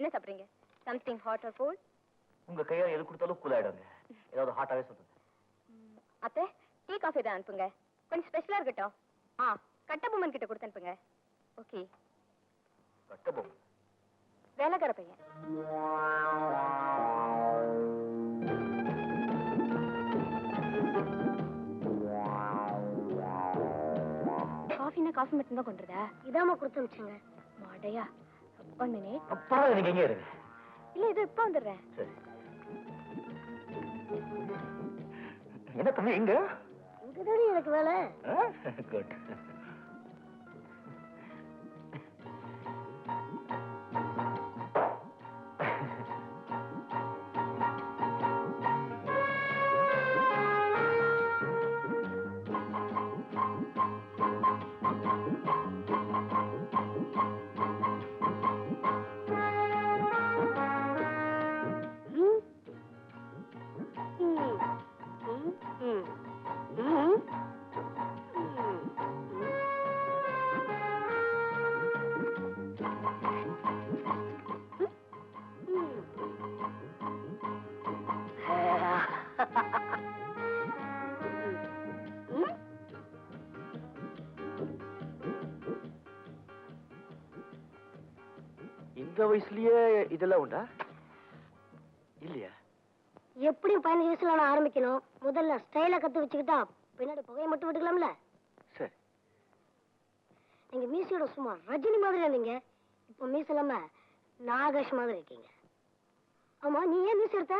என்ன சாப்பிடுறீங்க? Something hot R gold உங்க கையால எது கொடுத்தாலும் கூல் ஆயிடுங்க. ஏதாவது ஹாட்டாவே சொல்லுங்க. அத்தை டீ காஃபி தான் அனுப்புங்க. கொஞ்சம் ஸ்பெஷலா இருக்கட்டும். ஆ கட்டபொம்மன் கிட்ட கொடுத்து அனுப்புங்க. ஓகே கட்டபொம்மை வேலைக்கார பையன். காஃபினா காஃபி மட்டும் தான் கொண்டுறதா இதாம்மா கொடுத்து அனுப்பிச்சுங்க. மாடையா? ஒன் மினிட் அப்பா நீங்க எங்கே இருங்க. இல்ல இது இப்ப வந்துடுறேன். சரி. என்ன தம்பி எங்க இங்கதானே எனக்கு வேலை. குட் வயசுலயே இதெல்லாம் உண்டா? இல்லையா? பதினஞ்சு வயசுல நான் ஆரம்பிக்கணும்? முதல்ல ஸ்டைல கத்து வச்சுக்கிட்டா பின்னாடி புகையை மட்டும் விட்டுக்கலாம்ல? சரி. நீங்க மீசையோட சும்மா ரஜினி மாதிரி இருந்தீங்க. இப்போ மீச இல்லாம நாகேஷ் மாதிரி இருக்கீங்க. ஆமா நீ ஏன் மீசை எடுத்த?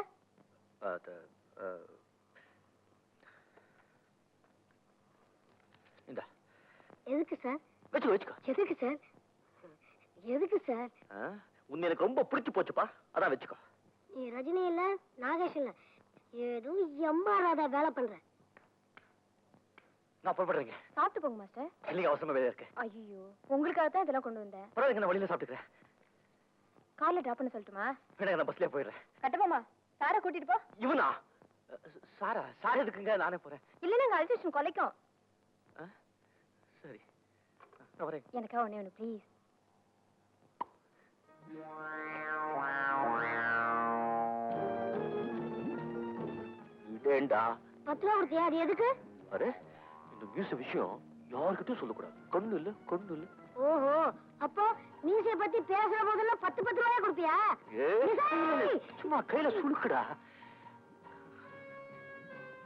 எதுக்கு சார்? வச்சுக்கோ வச்சுக்கோ. எதுக்கு சார்? எதுக்கு சார்? உன்னை எனக்கு ரொம்ப பிடிச்சு போச்சுப்பா. அதான் வச்சுக்கோ. நீ ரஜினி இல்ல நாகேஷ் இல்ல. ஏதோ எம்பா ராதா வேலை பண்ற. நான் புறப்படுறேங்க. சாப்பிட்டு போங்க மாஸ்டர். இல்லைங்க அவசரமா இருக்கு? ஐயோ உங்களுக்காக தான் இதெல்லாம் கொண்டு வந்தேன். பரவாயில்லைங்க நான் வழியில சாப்பிட்டுக்கிறேன். கார்ல டிராப் பண்ண சொல்லட்டுமா? வேணாங்க நான் பஸ்லயே போயிடுறேன். கட்டபொம்மா சாரை கூட்டிட்டு போ. இவனா? சாரா? சாரா எதுக்குங்க? நானே போறேன். இல்லைன்னா எங்க அல்டேஷன் கொலைக்கும்? சரி. நான் வரேன். எனக்கா ஒண்ணே ஒண்ணு ப்ளீஸ் இதேண்டா பத்து ரூபா கொடுத்தியா அது எதுக்கு? அரே இந்த மியூசிக் விஷயம் யாருக்கிட்டும் சொல்லக்கூடாது. கண்ணு இல்ல கண்ணு இல்ல. ஓஹோ அப்போ மீசைய பத்தி பேசுற போதெல்லாம் பத்து பத்து ரூபாயா கொடுப்பியா? சும்மா கையில சுழுக்குடா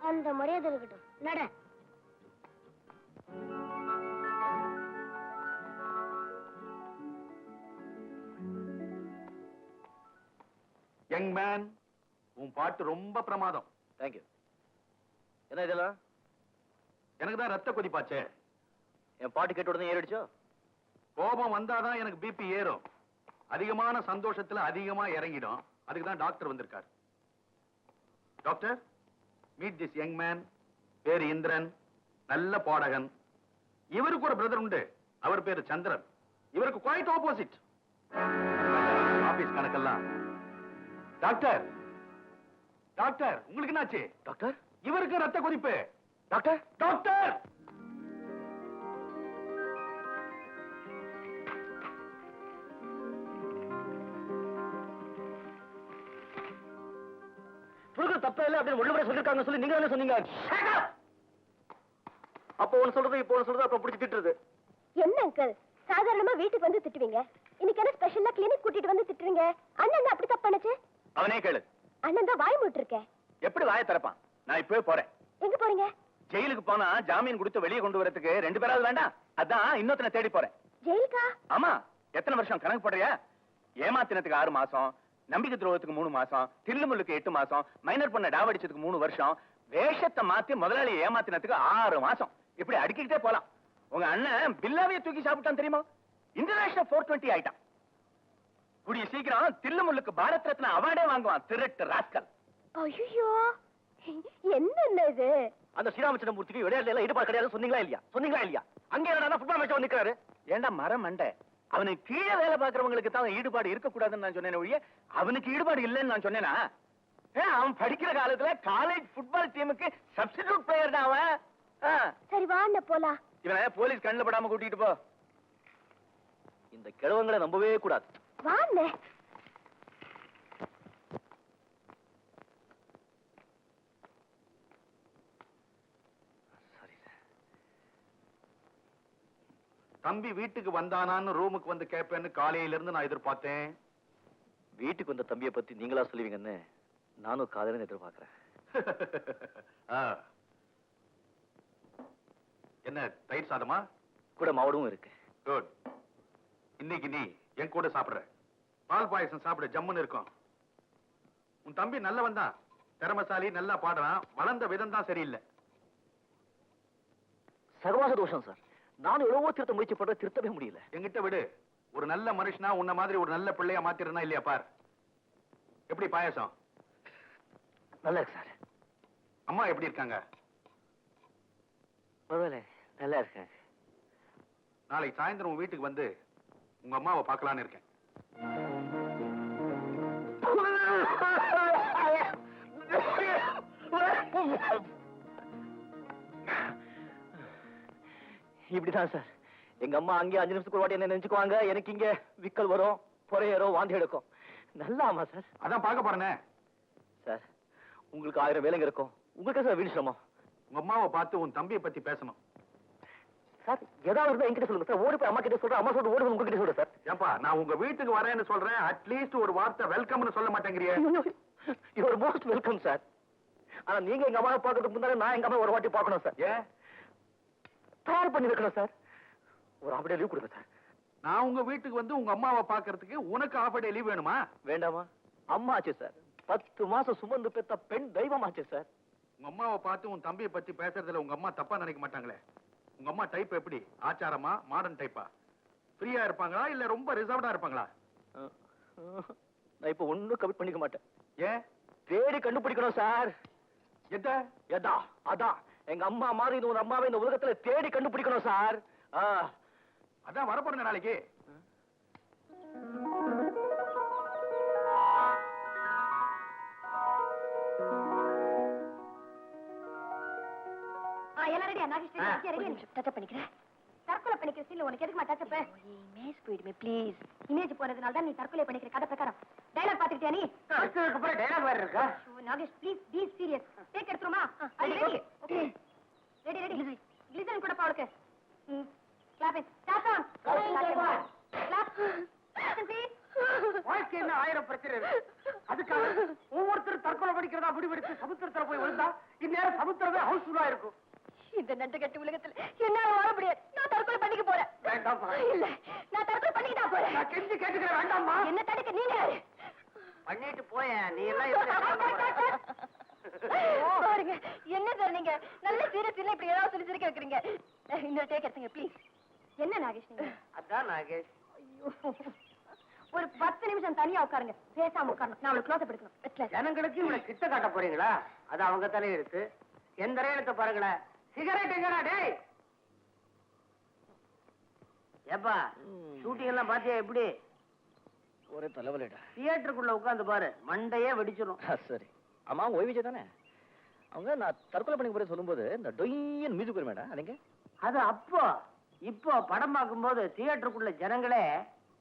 அந்த மரியாதை இருக்கட்டும். நட. யங் மேன் உன் பாட்டு ரொம்ப பிரமாதம். தேங்க்யூ என்ன இதெல்லாம்? எனக்கு தான் ரத்த கொதிப்பாச்சே. என் பாட்டு கேட்ட உடனே ஏறிடுச்சோ? கோபம் வந்தாதான் எனக்கு பிபி ஏறும். அதிகமான சந்தோஷத்துல அதிகமா இறங்கிடும். அதுக்கு தான் டாக்டர் வந்திருக்கார். Doctor meet this young man பேரு இந்திரன். நல்ல பாடகன். இவருக்கு ஒரு பிரதர் உண்டு. அவர் பேரு சந்திரன். இவருக்கு குவைட் ஆப்போசிட் ஆபீஸ் கணக்கெல்லாம் டாக்டர். டாக்டர் உங்களுக்கு என்னாச்சு? டாக்டர்? இவருக்கு ரத்த கொதிப்பு. டாக்டர்? டாக்டர்! சொல்றது தப்பே இல்ல அப்படின்னு ஒண்ணு சொல்லிருக்காங்க சொல்லி நீங்க என்ன சொன்னீங்க? அப்போ சொல்றது இப்போ சொல்றது அப்புறம் பிடிச்சி திட்டுறது. என்ன அங்கிள் சாதாரணமா வீட்டுக்கு வந்து திட்டுவீங்க. இன்னைக்கு என்ன ஸ்பெஷலா கிளினிக் கூட்டிட்டு வந்து திட்டுறீங்க? அண்ணன் என்ன அப்படி தப்பு அவனே கேளு. அண்ணன் தான் வாய் மூட்டிருக்கேன் எப்படி வாயை திறப்பான்? நான் இப்பவே போறேன். எங்க போறீங்க? ஜெயிலுக்கு போனா ஜாமீன் கொடுத்து வெளியே கொண்டு வரதுக்கு ரெண்டு பேராவது வேண்டாம். அதான் இன்னொருத்தனை தேடி போறேன். ஜெயிலுக்கா? ஆமா. எத்தனை வருஷம் கணக்கு போடுறியா? ஏமாத்தினத்துக்கு ஆறு மாசம் நம்பிக்கை துரோகத்துக்கு மூணு மாசம் தில்லுமுள்ளுக்கு எட்டு மாசம் மைனர் பொண்ண டாவடிச்சதுக்கு மூணு வருஷம் வேஷத்தை மாத்தி முதலாளி ஏமாத்தினத்துக்கு ஆறு மாசம். இப்படி அடுக்கிக்கிட்டே போலாம். உங்க அண்ணன் பில்லாவே தூக்கி சாப்பிட்டான் தெரியுமா? இன்டர்நேஷனல் போர் டுவெண்ட்டி ஆயிட்டான். கூடிய சீக்கிரம் தில்லுமுள்ளுக்கு பாரத் ரத்னா அவார்டே வாங்குவான் திருட்டு ராஸ்கல் ஐயோ என்ன இது? அந்த ஸ்ரீராமச்சந்திரமூர்த்திக்கு விளையாட்டுல எல்லாம் ஈடுபாடு கிடையாது சொன்னீங்களா இல்லையா? சொன்னீங்களா இல்லையா? அங்க என்னடா ஃபுட்பால் மேட்ச் நிக்கிறாரு ஏன்டா மரம் மண்டை அவனுக்கு கீழே வேலை பாக்குறவங்களுக்கு தான் ஈடுபாடு இருக்கக்கூடாதுன்னு நான் சொன்னேன் ஒழிய அவனுக்கு ஈடுபாடு இல்லைன்னு நான் சொன்னேனா? அவன் படிக்கிற காலத்துல காலேஜ் ஃபுட்பால் டீமுக்கு சப்ஸ்டிடியூட் பிளேயர் தான் அவன். சரி வா அண்ணன் போலாம். இவனை போலீஸ் கண்ணுல படாம கூட்டிட்டு போ. இந்த கிழவங்களை நம்பவே கூடாது. வாங்க. தம்பி வீட்டுக்கு வந்தானான்னு ரூமுக்கு வந்து கேட்பேன்னு காலையில இருந்து நான் எதிர்பார்த்தேன். வீட்டுக்கு வந்த தம்பிய பத்தி நீங்களா சொல்லுவீங்கன்னு நானும் காலையில எதிர்பார்க்கிறேன். என்ன தயிர் சாதமா? கூட மாவடமும் இருக்கு. குட் இன்னைக்கு நீ என் கூட சாப்பிடுற. பால் பாயசம் சாப்பிட ஜம்முன்னு இருக்கும். உன் தம்பி நல்லவன் தான். திறமசாலி நல்லா பாடுறான். வளர்ந்த விதம் தான் சரியில்லை. சர்வாச தோஷம் சார். நானும் எவ்வளவோ திருத்த முயற்சி பண்றேன் திருத்தவே முடியல. என்கிட்ட விடு. ஒரு நல்ல மனுஷனா உன்ன மாதிரி ஒரு நல்ல பிள்ளையா மாத்திரனா இல்லையா பார். எப்படி பாயாசம்? நல்லா இருக்கு சார். அம்மா எப்படி இருக்காங்க? பரவாயில்ல நல்லா இருக்கேன் நாளைக்கு சாயந்தரம் வீட்டுக்கு வந்து உங்க அம்மாவை பார்க்கலான்னு இருக்கேன். இப்படிதான் சார். எங்க அம்மா அங்கே அஞ்சு நிமிஷத்துக்கு ஒரு வாட்டி என்ன நினைச்சுக்குவாங்க. எனக்கு இங்க விக்கல் வரும் பொறையறோம் வாந்தி எடுக்கும். நல்ல ஆமா சார். அதான் பார்க்க போறேனே. சார் உங்களுக்கு ஆயிரம் வேலைங்க இருக்கும். உங்களுக்கு சார் வீடு சிரமம். உங்க அம்மாவை பார்த்து உன் தம்பியை பத்தி பேசணும். சார் ஏதாவது இருந்தா என்கிட்ட சொல்லுங்க சார். ஓடி போய் அம்மா கிட்ட சொல்றேன். அம்மா சொல்லிட்டு ஓடி சொல்றேன் சார். நான் உங்க வீட்டுக்கு வரேன்னு சொல்றேன். அட்லீஸ்ட் ஒரு வார்த்தை வெல்கம்னு சொல்ல மாட்டேங்கிறியே. Your most welcome sir. ஆனா நீங்க எங்க அம்மாவை பார்க்கறதுக்கு முன்னாடி நான் எங்க அம்மா ஒரு வாட்டி பார்க்கணும் சார். ஏன்? தயார் பண்ணி வைக்கணும் சார். ஒரு அப்படியே லீவ் கொடுங்க சார். நான் உங்க வீட்டுக்கு வந்து உங்க அம்மாவை பார்க்கறதுக்கு உனக்கு ஆஃப் டே லீவ் வேணுமா? வேண்டாமா? அம்மா ஆச்சு சார். பத்து மாசம் சுமந்து பெத்த பெண் தெய்வம் ஆச்சு சார். உங்க அம்மாவை பார்த்து உன் தம்பியை பத்தி பேசுறதுல உங்க அம்மா தப்பா நினைக்க மாட்டாங்களே. உங்க அம்மா டைப் எப்படி? ஆச்சாரமா? மாடர்ன் டைப்பா ஃப்ரீயா இருப்பாங்களா? இல்ல ரொம்ப ரிசர்வ்டா இருப்பாங்களா? நான் இப்ப ஒண்ணும் கமிட் பண்ணிக்க மாட்டேன். ஏன்? தேடி கண்டுபிடிக்கணும் சார். எத எதா? அதான் எங்க அம்மா மாதிரி இந்த ஒரு அம்மாவை இந்த உலகத்துல தேடி கண்டுபிடிக்கணும் சார். அதான் வரப்போறேன் நாளைக்கு. டச்சப் பண்ணிக்கிறேன் தற்கொலை பண்ணிக்கிற சீன்ல உனக்கு எதுக்குமா டச்சப் இமேஜ் போயிடுமே ப்ளீஸ் இமேஜ் போனதுனால தான் நீ தற்கொலை பண்ணிக்கிற கதை பிரகாரம். டைலாக் பாத்துக்கிட்டியா நீ? அப்புறம் டைலாக் வேற இருக்கா? ஐயோ, Nagesh please be serious take எடுத்துருமா? Ready ready okay ready ready glycerine கூட அவளுக்கு. ம். Clap it start on clap please வாழ்க்கை என்ன ஆயிரம் பிரச்சனை அதுக்காக ஒவ்வொருத்தரும் தற்கொலை படிக்கிறதா முடிவெடுத்து சமுத்திரத்துல போய் விழுந்தா இந்நேரம் சமுத்திரமே ஹவுஸ்ஃபுல்லா இருக்கும் இந்த நண்டு கட்டு உலகத்துல என்னால வாழ முடியாது. நான் தற்கொலை பண்ணிக்க போறேன். வேண்டாம்மா. இல்ல நான் தற்கொலை பண்ணிக்கிட்டா போறேன். நான் கெஞ்சி கேட்டுக்கிறேன் வேண்டாம்மா. என்ன தடுக்க நீங்க யாரு? பண்ணிட்டு போய நீ எல்லாம் பாருங்க என்ன சார் நீங்க? நல்ல சீரியஸ் இல்ல இப்படி ஏதாவது சொல்லி சிரிக்க வைக்கிறீங்க. இன்னொரு டேக் எடுத்துங்க ப்ளீஸ் என்ன நாகேஷ் நீங்க? அதான் நாகேஷ். ஐயோ. ஒரு பத்து நிமிஷம் தனியா உட்காருங்க. பேசாம உட்காரணும். நான் அவளுக்கு க்ளோஸ் எடுக்கணும். ஜனங்களுக்கு இவ்வளவு கிட்ட காட்ட போறீங்களா? அது அவங்க தலையை எடுத்து எந்த ரேலத்தை பாருங்களேன். சிகரெட் எங்கடா டேய்? ஏப்பா ஷூட்டிங் எல்லாம் பாத்தியா எப்படி? ஒரே தலைவலிடா. தியேட்டருக்குள்ள உட்கார்ந்து பாரு மண்டையே வெடிச்சிடும் சரி. அம்மா ஓய்விஜே தானே அவங்க நான் தற்கொலை பண்ணி போறேன் சொல்லும்போது இந்த டொய்யன் மியூசிக் வரும் மேடம் அதுங்க அது அப்போ இப்போ படம் பார்க்கும்போது தியேட்டருக்குள்ள ஜனங்களே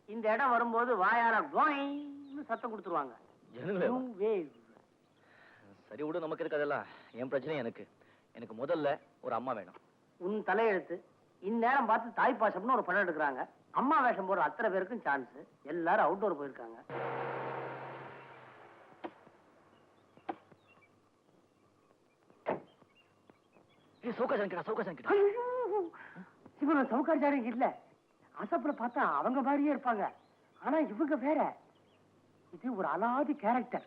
இந்த இடம் வரும்போது வாயால கோயின்னு சத்தம் கொடுத்துருவாங்க. ஜனங்களே. சரி விடு நமக்கு இருக்கு அதெல்லாம் என் பிரச்சனை எனக்கு. எனக்கு முதல்ல ஒரு அம்மா வேணும். உன் தலையெழுத்து. இந்நேரம் பார்த்து தாய் பாசம்னு ஒரு படம் எடுக்கிறாங்க. அம்மா வேஷம் போடுற அத்தனை பேருக்கும் சான்ஸ் எல்லாரும் அவுட்டோர் போயிருக்காங்க. இவங்க சவுகாச்சாரிங்க இல்ல. அசப்புல பார்த்தா அவங்க மாதிரியே இருப்பாங்க. ஆனா இவங்க வேற. இது ஒரு அலாதி கேரக்டர்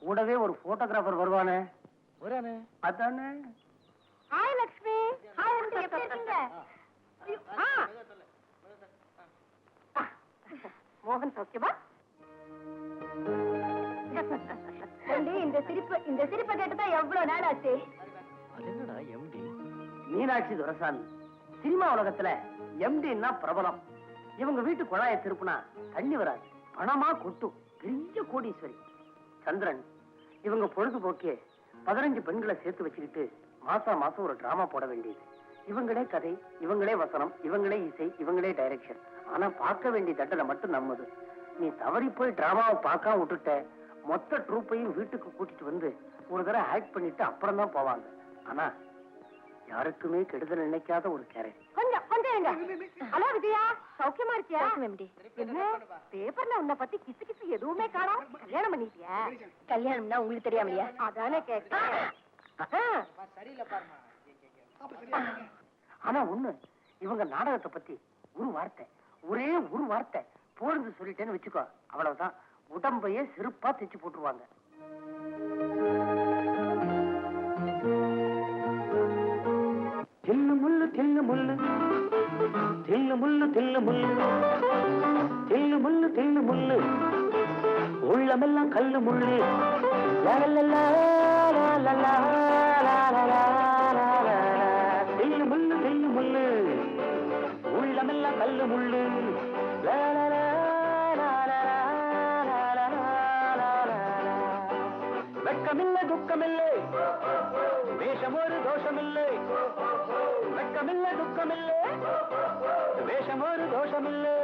கூடவே ஒரு போட்டோகிராஃபர் வருவானே. வரானே. அதானே. ஹாய் லக்ஷ்மி ஹாய் ஆண்டி எப்படி இருக்கீங்க? ஐயோ, ஆ. மோகன் சௌக்கியமா? இந்த சிரிப்பு இந்த சிரிப்பை கேட்டுதான் எவ்வளவு நாள் ஆச்சு? அது என்னடா எம்டி மீனாட்சி துரசாமி. சினிமா உலகத்துல எம்டின்னா பிரபலம். இவங்க வீட்டு குழாயை திருப்புனா தண்ணி வராது. பணமா கொட்டும் பெரிய கோடீஸ்வரி. சந்திரன் இவங்க பொழுதுபோக்கே பதினஞ்சு பெண்களை சேர்த்து வச்சுக்கிட்டு மாசம் மாசம் ஒரு டிராமா போட வேண்டியது. இவங்களே கதை இவங்களே வசனம் இவங்களே இசை இவங்களே டைரக்ஷன் ஆனா பார்க்க வேண்டிய தண்டனை மட்டும் நம்மது. நீ தவறி போய் டிராமாவை பார்க்காம விட்டுட்ட மொத்த ட்ரூப்பையும் வீட்டுக்கு கூட்டிட்டு வந்து ஒரு தடவை ஆக்ட் பண்ணிட்டு அப்புறம் தான் போவாங்க. ஆனா யாருக்குமே கெடுதல் நினைக்காத ஒரு கேரக்டர் கொஞ்சம் கொஞ்சம் எங்க ஹலோ விஜயா சௌக்கியமா இருக்கியா? என்ன? பேப்பர்ல உன்னை பத்தி கிசு கிசு எதுவுமே காணோம். கல்யாணம் பண்ணிட்டியா? கல்யாணம்னா உங்களுக்கு தெரியாமலையா அதானே கேட்டேன். ஆனா ஒண்ணு இவங்க நாடகத்தை பத்தி ஒரு வார்த்தை ஒரே ஒரு வார்த்தை போறது சொல்லிட்டேன்னு வச்சுக்கோ அவ்வளவுதான். உடம்பையே செருப்பா தைச்சு போட்டுருவாங்க. தில்லு முள்ளு தில்லு முள்ளு. தில்லு முள்ளு தில்லு முள்ளு. தில்லு முள்ளு தில்லு முள்ளு. உள்ளமெல்லாம் கல்லு முள்ளு. லலலலா, லலலா, லலலா. ദുഃഖമില്ലേ വേഷമൊരു ദോഷമില്ലേ വെക്കമില്ല ദുഃഖമില്ലേ വേഷമൊരു ദോഷമില്ലേ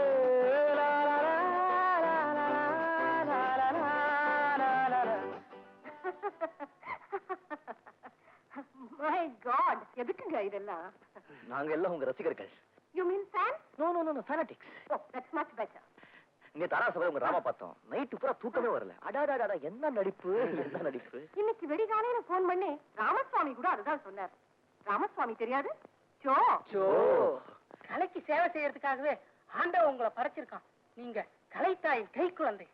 My God, எதுக்குங்க இதெல்லாம் நாங்க எல்லாம் உங்க ரசிகர்கள் You mean fans? No, no, no, no, fanatics. Oh, that's much better. சபை உங்க ராமா பார்த்தோம். நைட்டு பூரா தூக்கமே வரல. அடாடாடா என்ன நடிப்பு? என்ன நடிப்பு? இன்னைக்கு வெடிகாலையில போன் பண்ணி ராமசுவாமி கூட அதுதான் சொன்னார். ராமசுவாமி தெரியாது? சோ? சோ. கலைக்கு சேவை செய்யறதுக்காகவே ஆண்டவன் உங்களை படைச்சிருக்கான். நீங்க கலைத்தாயின் கை குழந்தை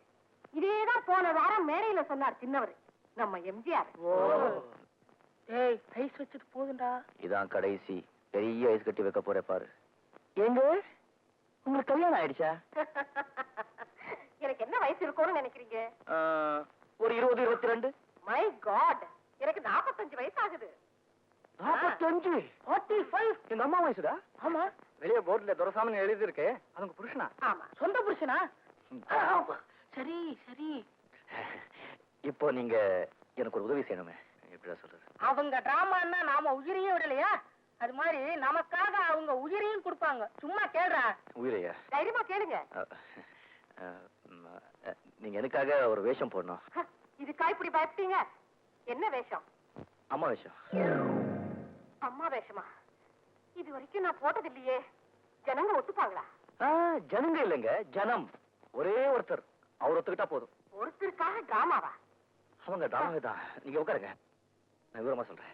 இதேதான் போன வாரம் மேடையில சொன்னார் சின்னவர் நம்ம எம்ஜிஆர். ஏய் ஐஸ் வச்சது போதுண்டா. இதான் கடைசி. பெரிய ஐஸ் கட்டி வைக்க போற பாரு. எங்க? உங்களுக்கு கல்யாணம் ஆயிடுச்சா? எனக்கு என்ன வயசு இருக்கும்னு நினைக்கிறீங்க? ஒரு இருபது இருபத்தி ரெண்டு மை காட் எனக்கு நாற்பத்தஞ்சு வயசு ஆகுது நாற்பத்தஞ்சு ஃபார்ட்டி ஃபைவ் எங்க அம்மா வயசுடா? ஆமா. வெளியே போர்ட்ல துரசாமி எழுதி இருக்கு அவங்க புருஷனா? ஆமா. சொந்த புருஷனா? சரி சரி. இப்போ நீங்க எனக்கு ஒரு உதவி செய்யணுமே. எப்படிடா சொல்றது? அவங்க டிராமான்னா நாம உயிரையே விடலையா? அது மாதிரி நமக்காக அவங்க உயிரையும் கொடுப்பாங்க. சும்மா கேடுறா உயிரையா? தைரியமா கேளுங்க. நீங்க எனக்காக ஒரு வேஷம் போடணும். இதுக்கா இப்படி பயப்பட்டீங்க? என்ன வேஷம்? அம்மா வேஷம். அம்மா வேஷமா? இது வரைக்கும் நான் போட்டது இல்லையே. ஜனங்க ஒத்துப்பாங்களா? ஜனங்க இல்லைங்க ஜனம். ஒரே ஒருத்தர். அவர் ஒத்துக்கிட்டா போதும். ஒருத்தருக்காக டிராமாவா அவங்க டிராமா தான். நீங்க உட்காருங்க. நான் விவரமா சொல்றேன்.